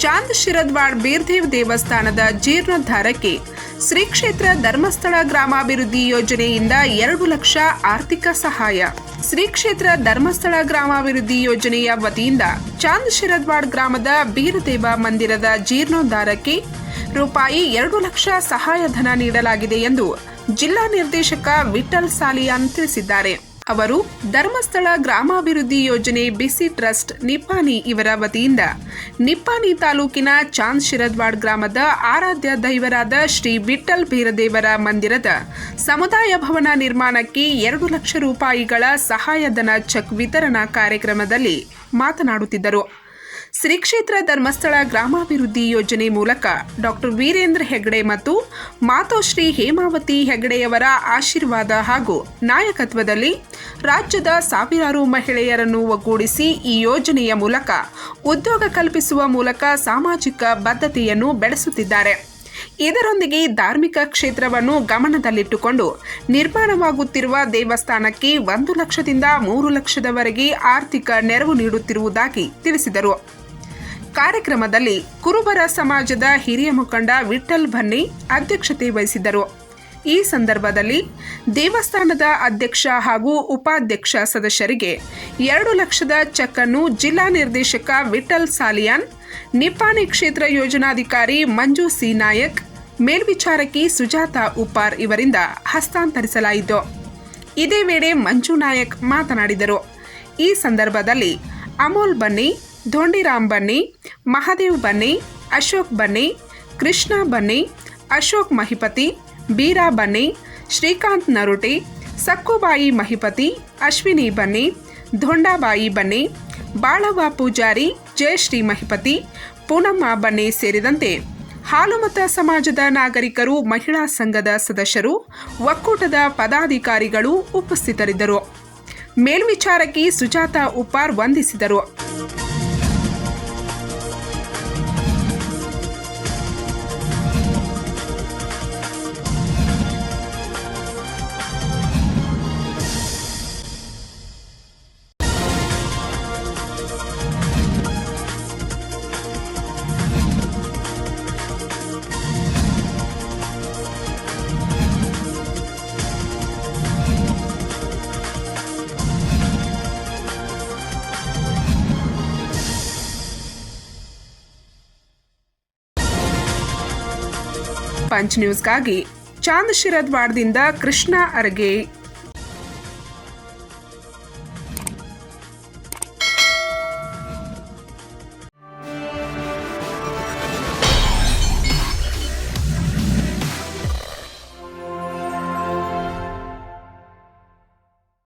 ಚಾಂದ್ ಶಿರದ್ವಾಡ್ ಬೀರ್ದೇವ್ ದೇವಸ್ಥಾನದ ಜೀರ್ಣೋದ್ಧಾರಕ್ಕೆ ಶ್ರೀ ಕ್ಷೇತ್ರ ಧರ್ಮಸ್ಥಳ ಗ್ರಾಮಾಭಿವೃದ್ಧಿ ಯೋಜನೆಯಿಂದ ಎರಡು ಲಕ್ಷ ಆರ್ಥಿಕ ಸಹಾಯ. ಶ್ರೀ ಕ್ಷೇತ್ರ ಧರ್ಮಸ್ಥಳ ಗ್ರಾಮಾಭಿವೃದ್ಧಿ ಯೋಜನೆಯ ವತಿಯಿಂದ ಚಾಂದ್ ಶಿರದ್ವಾಡ್ ಗ್ರಾಮದ ಬೀರದೇವ ಮಂದಿರದ ಜೀರ್ಣೋದ್ಧಾರಕ್ಕೆ ರೂಪಾಯಿ ಎರಡು ಲಕ್ಷ ಸಹಾಯಧನ ನೀಡಲಾಗಿದೆ ಎಂದು ಜಿಲ್ಲಾ ನಿರ್ದೇಶಕ ವಿಠಲ್ ಸಾಲಿಯಾನ್ ತಿಳಿಸಿದ್ದಾರೆ. ಅವರು ಧರ್ಮಸ್ಥಳ ಗ್ರಾಮಾಭಿವೃದ್ಧಿ ಯೋಜನೆ ಬಿಸಿ ಟ್ರಸ್ಟ್ ನಿಪ್ಪಾನಿ ಇವರ ವತಿಯಿಂದ ನಿಪ್ಪಾನಿ ತಾಲೂಕಿನ ಚಾಂದ್ ಶಿರದ್ವಾಡ್ ಗ್ರಾಮದ ಆರಾಧ್ಯ ದೈವರಾದ ಶ್ರೀ ವಿಠಲ್ ಬೀರದೇವರ ಮಂದಿರದ ಸಮುದಾಯ ಭವನ ನಿರ್ಮಾಣಕ್ಕೆ ಎರಡು ಲಕ್ಷ ರೂಪಾಯಿಗಳ ಸಹಾಯಧನ ಚೆಕ್ ವಿತರಣಾ ಕಾರ್ಯಕ್ರಮದಲ್ಲಿ ಮಾತನಾಡುತ್ತಿದ್ದರು. ಶ್ರೀ ಕ್ಷೇತ್ರ ಧರ್ಮಸ್ಥಳ ಗ್ರಾಮಾಭಿವೃದ್ಧಿ ಯೋಜನೆ ಮೂಲಕ ಡಾಕ್ಟರ್ ವೀರೇಂದ್ರ ಹೆಗಡೆ ಮತ್ತು ಮಾತೋಶ್ರೀ ಹೇಮಾವತಿ ಹೆಗಡೆಯವರ ಆಶೀರ್ವಾದ ಹಾಗೂ ನಾಯಕತ್ವದಲ್ಲಿ ರಾಜ್ಯದ ಸಾವಿರಾರು ಮಹಿಳೆಯರನ್ನು ಒಗ್ಗೂಡಿಸಿ ಈ ಯೋಜನೆಯ ಮೂಲಕ ಉದ್ಯೋಗ ಕಲ್ಪಿಸುವ ಮೂಲಕ ಸಾಮಾಜಿಕ ಬದ್ಧತೆಯನ್ನು ಬೆಳೆಸುತ್ತಿದ್ದಾರೆ. ಇದರೊಂದಿಗೆ ಧಾರ್ಮಿಕ ಕ್ಷೇತ್ರವನ್ನು ಗಮನದಲ್ಲಿಟ್ಟುಕೊಂಡು ನಿರ್ಮಾಣವಾಗುತ್ತಿರುವ ದೇವಸ್ಥಾನಕ್ಕೆ ಒಂದು ಲಕ್ಷದಿಂದ ಮೂರು ಲಕ್ಷದವರೆಗೆ ಆರ್ಥಿಕ ನೆರವು ನೀಡುತ್ತಿರುವುದಾಗಿ ತಿಳಿಸಿದರು. ಕಾರ್ಯಕ್ರಮದಲ್ಲಿ ಕುರುಬರ ಸಮಾಜದ ಹಿರಿಯ ಮುಖಂಡ ವಿಠಲ್ ಭನ್ನಿ ಅಧ್ಯಕ್ಷತೆ ವಹಿಸಿದ್ದರು. ಈ ಸಂದರ್ಭದಲ್ಲಿ ದೇವಸ್ಥಾನದ ಅಧ್ಯಕ್ಷ ಹಾಗೂ ಉಪಾಧ್ಯಕ್ಷ ಸದಸ್ಯರಿಗೆ ಎರಡು ಲಕ್ಷದ ಚೆಕ್ ಅನ್ನು ಜಿಲ್ಲಾ ನಿರ್ದೇಶಕ ವಿಠಲ್ ಸಾಲಿಯಾನ್, ನಿಪ್ಪಾಣಿ ಕ್ಷೇತ್ರ ಯೋಜನಾಧಿಕಾರಿ ಮಂಜು ಸಿ. ನಾಯಕ್, ಮೇಲ್ವಿಚಾರಕಿ ಸುಜಾತ ಉಪಾರ್ ಇವರಿಂದ ಹಸ್ತಾಂತರಿಸಲಾಯಿತು. ಇದೇ ವೇಳೆ ಮಂಜು ನಾಯಕ್ ಮಾತನಾಡಿದರು. ಈ ಸಂದರ್ಭದಲ್ಲಿ ಅಮೋಲ್ ಬನ್ನಿ ಧೋಂಡಿರಾಮ್ ಬನ್ನಿ ಮಹಾದೇವ್ ಬನ್ನಿ ಅಶೋಕ್ ಬನ್ನಿ ಕೃಷ್ಣ ಬನ್ನಿ ಅಶೋಕ್ ಮಹಿಪತಿ ಬೀರಾ ಬನ್ನಿ ಶ್ರೀಕಾಂತ್ ನರುಟೆ ಸಕ್ಕುಬಾಯಿ ಮಹಿಪತಿ ಅಶ್ವಿನಿ ಬನ್ನಿ ಧೊಂಡಾಬಾಯಿ ಬನ್ನಿ ಬಾಳವ ಪೂಜಾರಿ ಜಯಶ್ರೀ ಮಹಿಪತಿ ಪೂನಮ್ಮ ಬನ್ನಿ ಸೇರಿದಂತೆ ಹಾಲುಮತ ಸಮಾಜದ ನಾಗರಿಕರು, ಮಹಿಳಾ ಸಂಘದ ಸದಸ್ಯರು, ಒಕ್ಕೂಟದ ಪದಾಧಿಕಾರಿಗಳು ಉಪಸ್ಥಿತರಿದ್ದರು. ಮೇಲ್ವಿಚಾರಕಿ ಸುಜಾತ ಉಪ್ಪಾರ್ ವಂದಿಸಿದರು. ಪಂಚ್ ನ್ಯೂಸ್ಗಾಗಿ ಚಾಂದ್ ಶಿರದ್ವಾಡ್ದಿಂದ ಕೃಷ್ಣ ಅರ್ಗೆ